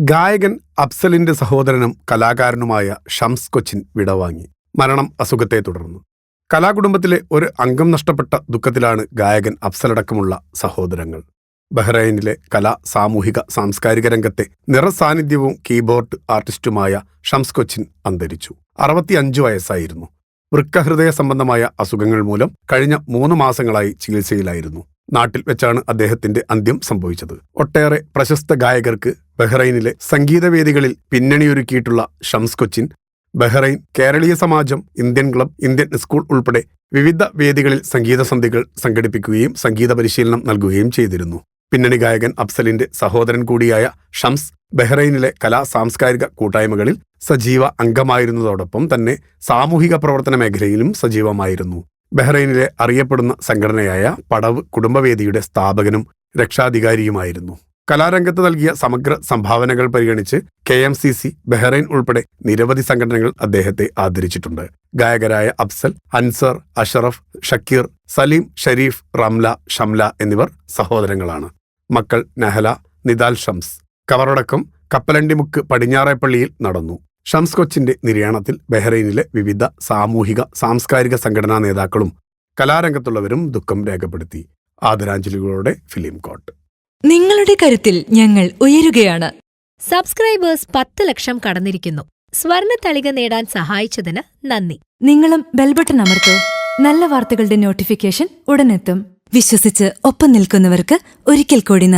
ഗായകൻ അഫ്സലിന്റെ സഹോദരനും കലാകാരനുമായ ഷംസ് കൊച്ചിൻ വിടവാങ്ങി. മരണം അസുഖത്തെ തുടർന്നു. കലാകുടുംബത്തിലെ ഒരു അംഗം നഷ്ടപ്പെട്ട ദുഃഖത്തിലാണ് ഗായകൻ അഫ്സലടക്കമുള്ള സഹോദരങ്ങൾ. ബഹ്റൈനിലെ കലാ സാമൂഹിക സാംസ്കാരിക രംഗത്തെ നിറസാന്നിധ്യവും കീബോർഡ് ആർട്ടിസ്റ്റുമായ ഷംസ് കൊച്ചിൻ അന്തരിച്ചു. അറുപത്തിയഞ്ചു വയസ്സായിരുന്നു. വൃക്കഹൃദയ സംബന്ധമായ അസുഖങ്ങൾ മൂലം കഴിഞ്ഞ മൂന്ന് മാസങ്ങളായി ചികിത്സയിലായിരുന്നു. നാട്ടിൽ വെച്ചാണ് അദ്ദേഹത്തിന്റെ അന്ത്യം സംഭവിച്ചത്. ഒട്ടേറെ പ്രശസ്ത ഗായകർക്ക് ബഹ്റൈനിലെ സംഗീതവേദികളിൽ പിന്നണിയൊരുക്കിയിട്ടുള്ള Shams Cochin Bahrain Keraleeya Samajam Indian club Indian school ഉൾപ്പെടെ വിവിധ വേദികളിൽ സംഗീത സന്ധികൾ സംഘടിപ്പിക്കുകയും സംഗീത പരിശീലനം നൽകുകയും ചെയ്തിരുന്നു. പിന്നണി ഗായകൻ അഫ്സലിന്റെ സഹോദരൻ കൂടിയായ ഷംസ് ബഹ്റൈനിലെ കലാ സാംസ്കാരിക കൂട്ടായ്മകളിൽ സജീവ അംഗമായിരുന്നതോടൊപ്പം തന്നെ സാമൂഹിക പ്രവർത്തന മേഖലയിലും സജീവമായിരുന്നു. ബഹ്റൈനിലെ അറിയപ്പെടുന്ന സംഘടനയായ പടവ് കുടുംബവേദിയുടെ സ്ഥാപകനും രക്ഷാധികാരിയുമായിരുന്നു. കലാരംഗത്ത് നൽകിയ സമഗ്ര സംഭാവനകൾ പരിഗണിച്ച് K M C C Bahrain ഉൾപ്പെടെ നിരവധി സംഘടനകൾ അദ്ദേഹത്തെ ആദരിച്ചിട്ടുണ്ട്. ഗായകരായ അഫ്സൽ അൻസർ അഷറഫ് ഷക്കീർ സലീം ഷരീഫ് റംല ഷംല എന്നിവർ സഹോദരങ്ങളാണ്. മക്കൾ നഹല നിദാൽ ഷംസ്. കവറടക്കം കപ്പലണ്ടിമുക്ക് പടിഞ്ഞാറേപ്പള്ളിയിൽ നടന്നു. ഷംസ് കൊച്ചിന്റെ നിര്യാണത്തിൽ ബഹ്റൈനിലെ വിവിധ സാമൂഹിക സാംസ്കാരിക സംഘടനാ നേതാക്കളും കലാരംഗത്തുള്ളവരും ദുഃഖം രേഖപ്പെടുത്തി. ആദരാഞ്ജലികളോടെ ഫിലിം കോട്ട്. നിങ്ങളുടെ കരുത്തിൽ ഞങ്ങൾ ഉയരുകയാണ്. സബ്സ്ക്രൈബേഴ്സ് പത്ത് ലക്ഷം കടന്നിരിക്കുന്നു. സ്വർണ തളിക നേടാൻ സഹായിച്ചതിന് നന്ദി. നിങ്ങളും ബെൽബട്ടൺ അമർത്തോ. നല്ല വാർത്തകളുടെ നോട്ടിഫിക്കേഷൻ ഉടനെത്തും. വിശ്വസിച്ച് ഒപ്പം നിൽക്കുന്നവർക്ക് ഒരിക്കൽ കൂടി നന്ദി.